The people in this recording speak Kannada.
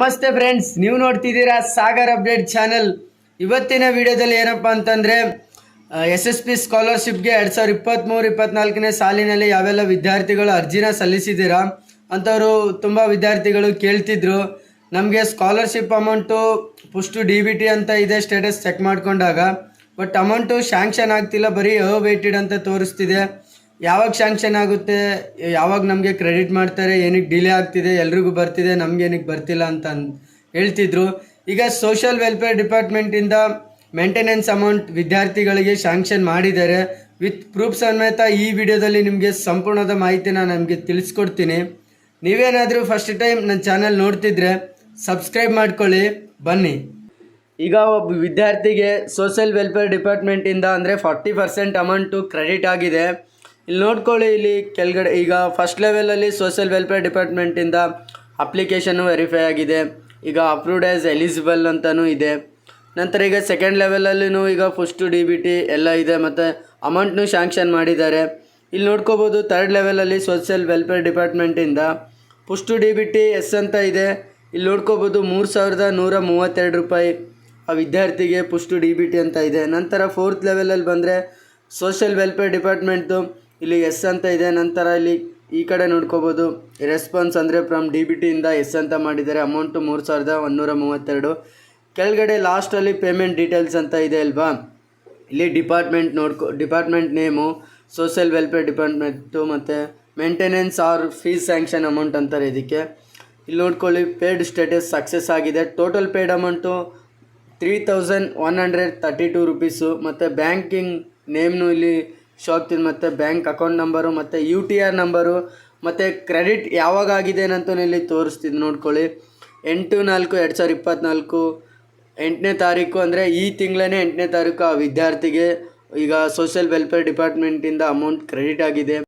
ನಮಸ್ತೆ ಫ್ರೆಂಡ್ಸ್ ನೀವು ನೋಡ್ತಿದ್ದೀರಾ ಸಾಗರ್ ಅಪ್ಡೇಟ್ ಚಾನಲ್. ಇವತ್ತಿನ ವಿಡಿಯೋದಲ್ಲಿ ಏನಪ್ಪ ಅಂತಂದರೆ ಎಸ್ ಎಸ್ ಪಿ ಸ್ಕಾಲರ್ಶಿಪ್ಗೆ ಎರಡು ಸಾವಿರದ ಇಪ್ಪತ್ತ್ಮೂರು ಇಪ್ಪತ್ನಾಲ್ಕನೇ ಸಾಲಿನಲ್ಲಿ ಯಾವೆಲ್ಲ ವಿದ್ಯಾರ್ಥಿಗಳು ಅರ್ಜಿನ ಸಲ್ಲಿಸಿದ್ದೀರಾ ಅಂಥವರು ತುಂಬ ವಿದ್ಯಾರ್ಥಿಗಳು ಕೇಳ್ತಿದ್ರು. ನಮಗೆ scholarship amount pushed D B T ಅಂತ ಇದೆ ಸ್ಟೇಟಸ್ ಚೆಕ್ ಮಾಡಿಕೊಂಡಾಗ. ಬಟ್ ಅಮೌಂಟು ಶಾಂಕ್ಷನ್ ಆಗ್ತಿಲ್ಲ, ಬರೀ ಅವೇಟೆಡ್ ಅಂತ ತೋರಿಸ್ತಿದೆ. ಯಾವಾಗ ಶಾಂಕ್ಷನ್ ಆಗುತ್ತೆ, ಯಾವಾಗ ನಮಗೆ ಕ್ರೆಡಿಟ್ ಮಾಡ್ತಾರೆ, ಏನಕ್ಕೆ ಡಿಲೇ ಆಗ್ತಿದೆ, ಎಲ್ರಿಗೂ ಬರ್ತಿದೆ, ನಮ್ಗೆ ಏನಕ್ಕೆ ಬರ್ತಿಲ್ಲ ಅಂತ ಹೇಳ್ತಿದ್ರು. ಈಗ ಸೋಷಿಯಲ್ ವೆಲ್ಫೇರ್ ಡಿಪಾರ್ಟ್ಮೆಂಟಿಂದ ಮೇಂಟೆನೆನ್ಸ್ ಅಮೌಂಟ್ ವಿದ್ಯಾರ್ಥಿಗಳಿಗೆ ಶಾಂಕ್ಷನ್ ಮಾಡಿದ್ದಾರೆ. ವಿತ್ ಪ್ರೂಫ್ ಸಮೇತ ಈ ವಿಡಿಯೋದಲ್ಲಿ ನಿಮಗೆ ಸಂಪೂರ್ಣದ ಮಾಹಿತಿನ ನಮಗೆ ತಿಳಿಸ್ಕೊಡ್ತೀನಿ. ನೀವೇನಾದರೂ ಫಸ್ಟ್ ಟೈಮ್ ನನ್ನ ಚಾನಲ್ ನೋಡ್ತಿದ್ರೆ ಸಬ್ಸ್ಕ್ರೈಬ್ ಮಾಡ್ಕೊಳ್ಳಿ. ಬನ್ನಿ. ಈಗ ಒಬ್ಬ ವಿದ್ಯಾರ್ಥಿಗೆ ಸೋಷಿಯಲ್ ವೆಲ್ಫೇರ್ ಡಿಪಾರ್ಟ್ಮೆಂಟಿಂದ ಅಂದರೆ ಫಾರ್ಟಿ ಪರ್ಸೆಂಟ್ ಅಮೌಂಟು ಕ್ರೆಡಿಟ್ ಆಗಿದೆ. ಇಲ್ಲಿ ನೋಡ್ಕೊಳ್ಳಿ, ಇಲ್ಲಿ ಕೆಳಗಡೆ ಈಗ ಫಸ್ಟ್ ಲೆವೆಲಲ್ಲಿ ಸೋಷಿಯಲ್ ವೆಲ್ಫೇರ್ ಡಿಪಾರ್ಟ್ಮೆಂಟಿಂದ ಅಪ್ಲಿಕೇಶನ್ನು ವೆರಿಫೈ ಆಗಿದೆ. ಈಗ ಅಪ್ರೂವ್ಡ್ ಆ್ಯಸ್ ಎಲಿಜಿಬಲ್ ಅಂತಲೂ ಇದೆ. ನಂತರ ಈಗ ಸೆಕೆಂಡ್ ಲೆವೆಲಲ್ಲೂ ಈಗ ಫಸ್ಟು ಡಿ ಬಿ ಟಿ ಎಲ್ಲ ಇದೆ ಮತ್ತು ಅಮೌಂಟ್ನು ಶ್ಯಾಂಕ್ಷನ್ ಮಾಡಿದ್ದಾರೆ. ಇಲ್ಲಿ ನೋಡ್ಕೋಬೋದು ತರ್ಡ್ ಲೆವೆಲಲ್ಲಿ social welfare ಡಿಪಾರ್ಟ್ಮೆಂಟಿಂದ pushed D B T S ಅಂತ ಇದೆ. ಇಲ್ಲಿ ನೋಡ್ಕೋಬೋದು, ಮೂರು ಸಾವಿರದ ನೂರ ಮೂವತ್ತೆರಡು ರೂಪಾಯಿ ಆ ವಿದ್ಯಾರ್ಥಿಗೆ ಪುಷ್ಟು ಡಿ ಬಿ ಟಿ ಅಂತ ಇದೆ. ನಂತರ ಫೋರ್ತ್ ಲೆವೆಲಲ್ಲಿ ಬಂದರೆ ಸೋಷಿಯಲ್ ವೆಲ್ಫೇರ್ ಡಿಪಾರ್ಟ್ಮೆಂಟ್ದು ಇಲ್ಲಿ ಎಸ್ ಅಂತ ಇದೆ, ನಂತರ ಇಲ್ಲಿ ಈ ಕಡೆ ನೋಡ್ಕೋಬೋದು. ರೆಸ್ಪಾನ್ಸ್ ಅಂದರೆ ಫ್ರಮ್ ಡಿ ಬಿ ಟಿಯಿಂದ ಎಸ್ ಅಂತ ಮಾಡಿದ್ದಾರೆ. ಅಮೌಂಟು ಮೂರು ಸಾವಿರದ ಒಂದೂರ ಮೂವತ್ತೆರಡು. ಕೆಳಗಡೆ ಲಾಸ್ಟಲ್ಲಿ ಪೇಮೆಂಟ್ ಡೀಟೇಲ್ಸ್ ಅಂತ ಇದೆ ಅಲ್ವಾ? ಇಲ್ಲಿ ಡಿಪಾರ್ಟ್ಮೆಂಟ್ ನೋಡ್ಕೊ department name social welfare department ಮತ್ತು maintenance or fees sanction amount ಅಂತಾರೆ ಇದಕ್ಕೆ. ಇಲ್ಲಿ ನೋಡ್ಕೊಳ್ಳಿ ಪೇಡ್ ಸ್ಟೇಟಸ್ ಸಕ್ಸಸ್ ಆಗಿದೆ. Total paid amount three thousand one hundred thirty two rupees ಮತ್ತು ಬ್ಯಾಂಕಿಂಗ್ ನೇಮ್ನು ಇಲ್ಲಿ ಶೋ ಆಗ್ತಿದೆ ಮತ್ತು ಬ್ಯಾಂಕ್ ಅಕೌಂಟ್ ನಂಬರು ಮತ್ತು ಯು ಟಿ ಆರ್ ನಂಬರು ಮತ್ತು ಕ್ರೆಡಿಟ್ ಯಾವಾಗ ಆಗಿದೆ ಅಂತಲೂ ಇಲ್ಲಿ ತೋರಿಸ್ತಿದ್ದು ನೋಡ್ಕೊಳ್ಳಿ. ಎಂಟು ನಾಲ್ಕು ಎರಡು ಸಾವಿರದ ಇಪ್ಪತ್ತ್ನಾಲ್ಕು ಎಂಟನೇ ತಾರೀಕು ಅಂದರೆ ಈ ತಿಂಗಳೇ ಎಂಟನೇ ತಾರೀಕು ಆ ವಿದ್ಯಾರ್ಥಿಗೆ ಈಗ ಸೋಷಿಯಲ್ ವೆಲ್ಫೇರ್ ಡಿಪಾರ್ಟ್ಮೆಂಟಿಂದ ಅಮೌಂಟ್ ಕ್ರೆಡಿಟ್ ಆಗಿದೆ.